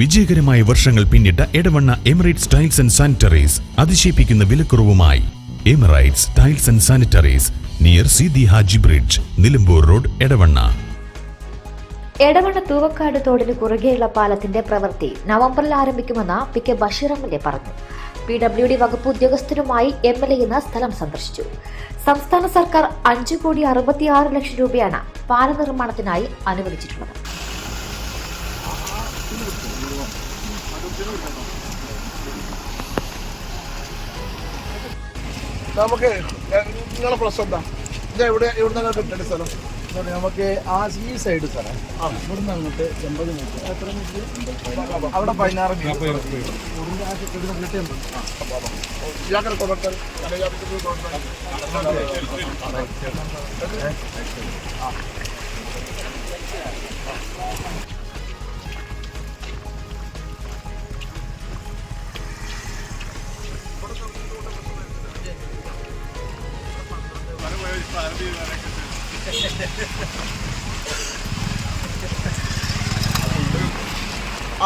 വിജയകരമായ വർഷങ്ങൾ പിന്നിട്ട Edavanna Emirates tiles and sanitaries അതിശയിപ്പിക്കുന്ന വിലക്കുറവുമായി. Emirates tiles and sanitaries near Sidi Haji bridge Nilambur road Edavanna. Edavanna Thoovakkad തോടിന് കുറുകെയുള്ള പാലത്തിന്റെ പ്രവൃത്തി നവംബറിൽ ആരംഭിക്കുമെന്ന് P K Basheer M L A പറഞ്ഞു. പി ഡബ്ല്യു ഡി വകുപ്പ് ഉദ്യോഗസ്ഥരുമായി എം എൽ എ ഇന്ന് സ്ഥലം സന്ദർശിച്ചു. സംസ്ഥാന സർക്കാർ അഞ്ചു കോടി അറുപത്തിയാറ് ലക്ഷം രൂപയാണ് പാല നിർമ്മാണത്തിനായി അനുവദിച്ചിട്ടുള്ളത്. നമുക്ക് നിങ്ങളെ പ്രശ്നം എന്താ? ഇത് എവിടെ എവിടെ നിന്നാണ് കിട്ടേണ്ട സ്ഥലം. നമുക്ക് ആ ഈ സൈഡ് സാറേ ഇവിടുന്ന് അങ്ങോട്ട് എൺപത് മീറ്റർ എത്ര മീറ്റർ അവിടെ പതിനാറ് മീറ്റർ ഇവിടുന്ന് ആ കെട്ടിടം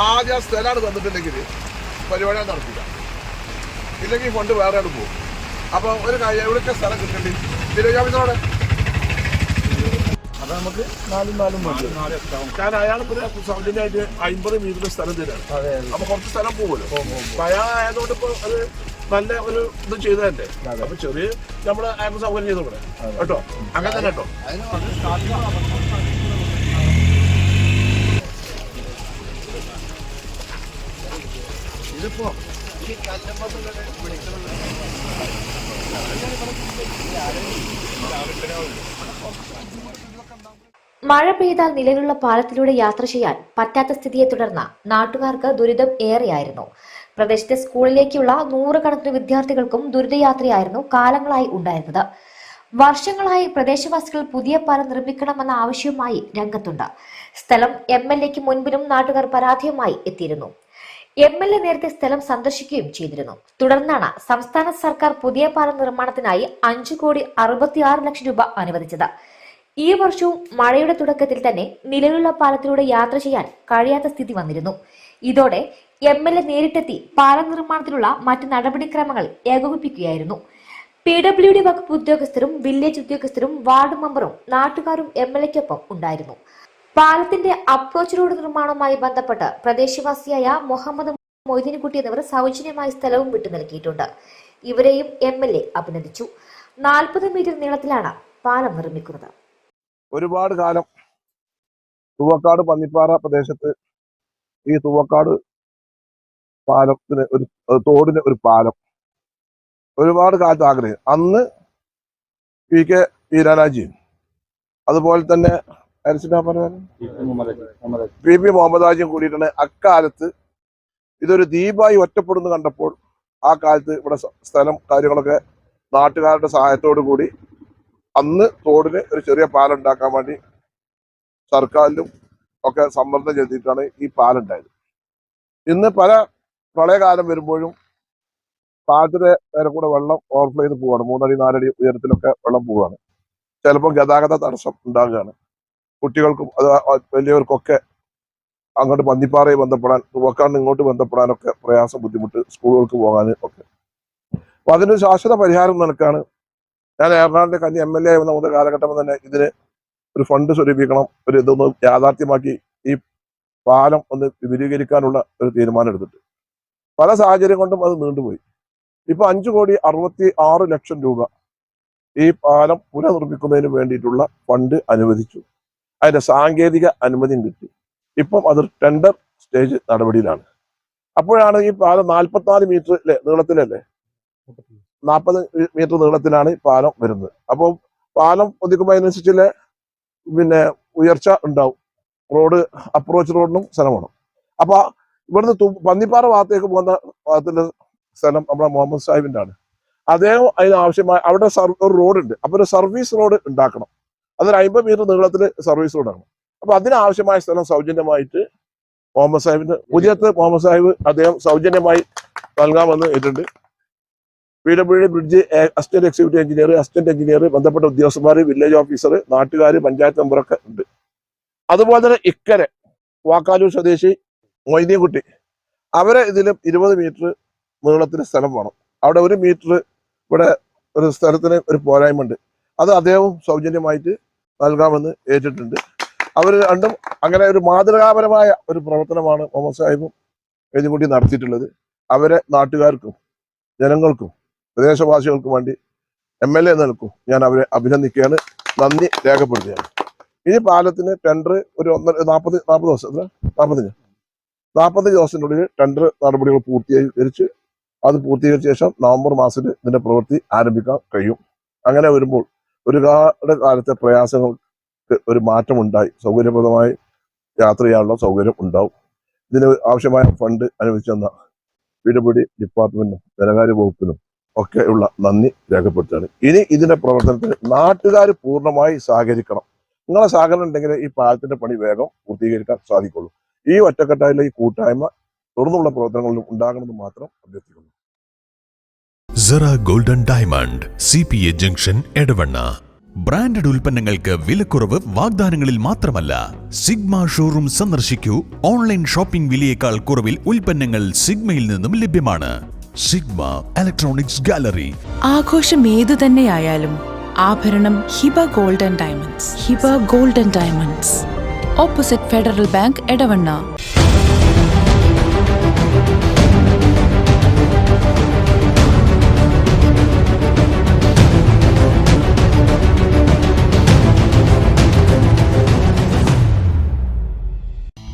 ആദ്യം ആ സ്ഥലമാണ് തന്നിട്ടുണ്ടെങ്കിൽ പരിപാടി നടത്തില്ല. ഇല്ലെങ്കിൽ ഫണ്ട് വേറെ ആണ് പോകും. അപ്പൊ ഒരു കാര്യം എവിടെയൊക്കെ സ്ഥലം കിട്ടേണ്ടി? വില്ലേജ് ഓഫീസറോടെ അത് നമുക്ക് നാലും നാലും മതി കാരണം അയാൾ ഇപ്പൊ സൗജന്യമായിട്ട് അമ്പത് മീറ്റർ സ്ഥലം തരാണ്. അതെ അപ്പൊ കുറച്ച് സ്ഥലം പോകുമല്ലോ അപ്പൊ അയാൾ ആയതുകൊണ്ട് ഇപ്പൊ അത് നല്ല ഒരു ഇത് ചെയ്തതല്ലേ? അപ്പൊ ചെറിയ നമ്മൾ ആപ്പ് സൗകര്യം ചെയ്തു ഇവിടെ? കേട്ടോ? അങ്ങനെ തന്നെ കേട്ടോ. ഇതിപ്പോ ഈ കല്ലമ്പത്തുള്ള മഴ പെയ്താൽ നിലവിലുള്ള പാലത്തിലൂടെ യാത്ര ചെയ്യാൻ പറ്റാത്ത സ്ഥിതിയെ തുടർന്ന് നാട്ടുകാർക്ക് ദുരിതം ഏറെയായിരുന്നു. പ്രദേശത്തെ സ്കൂളിലേക്കുള്ള നൂറുകണക്കിന് വിദ്യാർത്ഥികൾക്കും ദുരിതയാത്രയായിരുന്നു കാലങ്ങളായി ഉണ്ടായിരുന്നത്. വർഷങ്ങളായി പ്രദേശവാസികൾ പുതിയ പാലം നിർമ്മിക്കണമെന്ന ആവശ്യവുമായി രംഗത്തുണ്ട്. സ്ഥലം എം എൽ എക്ക് മുൻപിലും നാട്ടുകാർ പരാതിയുമായി എത്തിയിരുന്നു. എം എൽ എ നേരത്തെ സ്ഥലം സന്ദർശിക്കുകയും ചെയ്തിരുന്നു. തുടർന്നാണ് സംസ്ഥാന സർക്കാർ പുതിയ പാലം നിർമ്മാണത്തിനായി അഞ്ചു കോടി അറുപത്തിയാറ് ലക്ഷം രൂപ അനുവദിച്ചത്. ഈ വർഷവും മഴയുടെ തുടക്കത്തിൽ തന്നെ നിലവിലുള്ള പാലത്തിലൂടെ യാത്ര ചെയ്യാൻ കഴിയാത്ത സ്ഥിതി വന്നിരുന്നു. ഇതോടെ എം എൽ എ നേരിട്ടെത്തി പാലം നിർമ്മാണത്തിലുള്ള മറ്റ് നടപടിക്രമങ്ങൾ ഏകോപിപ്പിക്കുകയായിരുന്നു. പി ഡബ്ല്യു ഡി വകുപ്പ് ഉദ്യോഗസ്ഥരും വില്ലേജ് ഉദ്യോഗസ്ഥരും വാർഡ് മെമ്പറും നാട്ടുകാരും എം എൽ എക്കൊപ്പം ഉണ്ടായിരുന്നു. പാലത്തിന്റെ അപ്രോച്ച് റോഡ് നിർമ്മാണവുമായി ബന്ധപ്പെട്ട് പ്രദേശവാസിയായ മുഹമ്മദ് മൊയ്തീൻകുട്ടി എന്നിവർ സൗജന്യമായി സ്ഥലവും വിട്ടു നൽകിയിട്ടുണ്ട്. ഇവരെയും എം എൽ എ അഭിനന്ദിച്ചു. നാൽപ്പത് മീറ്റർ നീളത്തിലാണ് പാലം നിർമ്മിക്കുന്നത്. ഒരുപാട് കാലം തൂവക്കാട് പന്നിപ്പാറ പ്രദേശത്ത് ഈ തൂവക്കാട് പാലത്തിന് ഒരു തോടിന് ഒരു പാലം. ഒരുപാട് കാലത്ത് ആഗ്രഹം. അന്ന് പി കെ വീരാരാജി അതുപോലെ തന്നെ പി പി മുഹമ്മദ് ഹാജിയും കൂടിയിട്ടാണ് അക്കാലത്ത് ഇതൊരു ദ്വീപായി ഒറ്റപ്പെടുന്നു കണ്ടപ്പോൾ ആ കാലത്ത് ഇവിടെ സ്ഥലം കാര്യങ്ങളൊക്കെ നാട്ടുകാരുടെ സഹായത്തോടു കൂടി അന്ന് തോടിന് ഒരു ചെറിയ പാലം ഉണ്ടാക്കാൻ വേണ്ടി സർക്കാരിലും ഒക്കെ സമ്മർദ്ദം ചെലുത്തിയിട്ടാണ് ഈ പാലുണ്ടായത്. ഇന്ന് പല പ്രളയകാലം വരുമ്പോഴും പാലത്തിന്റെ നേരെ കൂടെ വെള്ളം ഓവർഫ്ലോ ചെയ്ത് പോവാണ്. മൂന്നടി നാലടി ഉയരത്തിലൊക്കെ വെള്ളം പോവാണ്. ചിലപ്പോൾ ഗതാഗത തടസ്സം ഉണ്ടാകുകയാണ് കുട്ടികൾക്കും അത് വലിയവർക്കൊക്കെ അങ്ങോട്ട് പന്നിപ്പാറയെ ബന്ധപ്പെടാൻ തുവക്കാണ്ട് ഇങ്ങോട്ട് ബന്ധപ്പെടാനൊക്കെ പ്രയാസം ബുദ്ധിമുട്ട് സ്കൂളുകൾക്ക് പോകാൻ ഒക്കെ. അപ്പൊ അതിനൊരു ശാശ്വത പരിഹാരം നിനക്കാണ് ഞാൻ എറണാകുളത്തെ കഞ്ഞി എം എൽ എ ആയിരുന്ന മുതൽ കാലഘട്ടം തന്നെ ഇതിന് ഒരു ഫണ്ട് സ്വരൂപിക്കണം ഒരു ഇതൊന്ന് യാഥാർത്ഥ്യമാക്കി ഈ പാലം ഒന്ന് വിപുലീകരിക്കാനുള്ള ഒരു തീരുമാനം എടുത്തിട്ട്. പല സാഹചര്യം കൊണ്ടും അത് നീണ്ടുപോയി. ഇപ്പൊ അഞ്ചു കോടി അറുപത്തി ആറ് ലക്ഷം രൂപ ഈ പാലം പുനർനിർമ്മിക്കുന്നതിന് വേണ്ടിയിട്ടുള്ള ഫണ്ട് അനുവദിച്ചു. അതിന്റെ സാങ്കേതിക അനുമതിയും കിട്ടി. ഇപ്പം അത് ടെൻഡർ സ്റ്റേജ് നടപടിയിലാണ്. അപ്പോഴാണ് ഈ പാലം നാൽപ്പത്തിനാല് മീറ്റർ അല്ലെ നീളത്തിലല്ലേ? നാൽപ്പത് മീറ്റർ നീളത്തിലാണ് ഈ പാലം വരുന്നത്. അപ്പോൾ പാലം ഒതുക്കുമ്പോൾ അതിനനുസരിച്ചുള്ള പിന്നെ ഉയർച്ച ഉണ്ടാവും. റോഡ് അപ്രോച്ച് റോഡിനും സ്ഥലം വേണം അപ്പൊ ഇവിടുന്ന് പന്നിപ്പാറ ഭാഗത്തേക്ക് പോകുന്ന ഭാഗത്തിന്റെ സ്ഥലം നമ്മുടെ മുഹമ്മദ് സാഹിബിന്റെ ആണ്. അദ്ദേഹം അതിന് ആവശ്യമായ അവിടെ ഒരു റോഡ് ഉണ്ട്. അപ്പൊ ഒരു സർവീസ് റോഡ് ഉണ്ടാക്കണം. അതൊരു അമ്പത് മീറ്റർ നീളത്തിൽ സർവീസ് റോഡ് റോഡാണ് അപ്പൊ അതിനാവശ്യമായ സ്ഥലം സൗജന്യമായിട്ട് മുഹമ്മദ് സാഹിബിന്റെ പുതിയത്ത് മുഹമ്മദ് സാഹിബ് അദ്ദേഹം സൗജന്യമായി നൽകാമെന്ന് ഏറ്റുണ്ട് P W D bridge assistant executive engineer assistant engineer ബന്ധപ്പെട്ട ഉദ്യോഗസ്ഥന്മാർ വില്ലേജ് ഓഫീസർ നാട്ടുകാർ പഞ്ചായത്ത് മെമ്പറൊക്കെ ഉണ്ട്. അതുപോലെ തന്നെ ഇക്കരെ വാക്കാലൂർ സ്വദേശി മൊയ്തീൻകുട്ടി. അവരെ ഇതിലും ഇരുപത് മീറ്റർ നീളത്തിന് സ്ഥലം വേണം. അവിടെ ഒരു മീറ്റർ ഇവിടെ ഒരു സ്ഥലത്തിന് ഒരു പോരായ്മ ഉണ്ട് അത് അദ്ദേഹവും സൗജന്യമായിട്ട് നൽകാമെന്ന് ഏറ്റിട്ടുണ്ട്. അവർ രണ്ടും അങ്ങനെ ഒരു മാതൃകാപരമായ ഒരു പ്രവർത്തനമാണ് മുഹമ്മദ് സാഹിബും മൊയ്തീൻകുട്ടി നടത്തിയിട്ടുള്ളത്. അവരെ നാട്ടുകാർക്കും ജനങ്ങൾക്കും പ്രദേശവാസികൾക്കും വേണ്ടി എം എൽ എ നിൽക്കും ഞാൻ അവരെ അഭിനന്ദിക്കുകയാണ്. നന്ദി രേഖപ്പെടുത്തുകയാണ്. ഇനി പാലത്തിന് ടെൻഡർ ഒരു ഒന്നര നാൽപ്പത് നാൽപ്പത് ദിവസം എത്ര? നാൽപ്പത്തഞ്ച് നാൽപ്പത്തഞ്ച് ദിവസത്തിനുള്ളിൽ ടെൻഡർ നടപടികൾ പൂർത്തീകരിച്ച് അത് പൂർത്തീകരിച്ച ശേഷം നവംബർ മാസത്തിൽ ഇതിന്റെ പ്രവൃത്തി ആരംഭിക്കാൻ കഴിയും. അങ്ങനെ വരുമ്പോൾ ഒരുപാട് കാലത്തെ പ്രയാസങ്ങൾക്ക് ഒരു മാറ്റം ഉണ്ടായി സൗകര്യപ്രദമായി യാത്ര ചെയ്യാനുള്ള സൗകര്യം ഉണ്ടാവും. ഇതിന് ആവശ്യമായ ഫണ്ട് അനുവദിച്ചു തന്ന പി ഡബ്ല്യു ഡിപ്പാർട്ട്മെന്റിനും ധനകാര്യ വകുപ്പിനും ഒക്കെ ഉള്ള നന്ദി രേഖപ്പെടുത്തുകയാണ്. ഇനി ഇതിന്റെ പ്രവർത്തനത്തിന് നാട്ടുകാർ പൂർണമായി സഹകരിക്കണം. നിങ്ങളെ സഹകരണം ഉണ്ടെങ്കിൽ ഈ പാലത്തിന്റെ പണി വേഗം പൂർത്തീകരിക്കാൻ സാധിക്കുള്ളൂ. ഈ ഒറ്റക്കെട്ടായുള്ള ഈ കൂട്ടായ്മ തുടർന്നുള്ള പ്രവർത്തനങ്ങളിലും ഉണ്ടാകണമെന്ന് മാത്രം അഭ്യർത്ഥിക്കുന്നു. Sera golden diamond C P A junction Edavanna. Branded ഉൽപ്പന്നങ്ങൾക്ക് വിലക്കുറവ് വാഗ്ദാനങ്ങളിൽ മാത്രമല്ല സിഗ്മ ഷോറൂം സന്ദർശിക്കൂ. ഓൺലൈൻ ഷോപ്പിംഗ് വിലയേക്കാൾ കുറവിൽ ഉൽപ്പന്നങ്ങൾ സിഗ്മയിൽ നിന്നും ലഭ്യമാണ്. സിഗ്മ ഇലക്ട്രോണിക്സ് ഗാലറി ആഘോഷം ഏതു തന്നെയായാലും ആഭരണം Hiba golden diamonds. Hiba golden diamonds. Opposite Federal Bank Edavanna.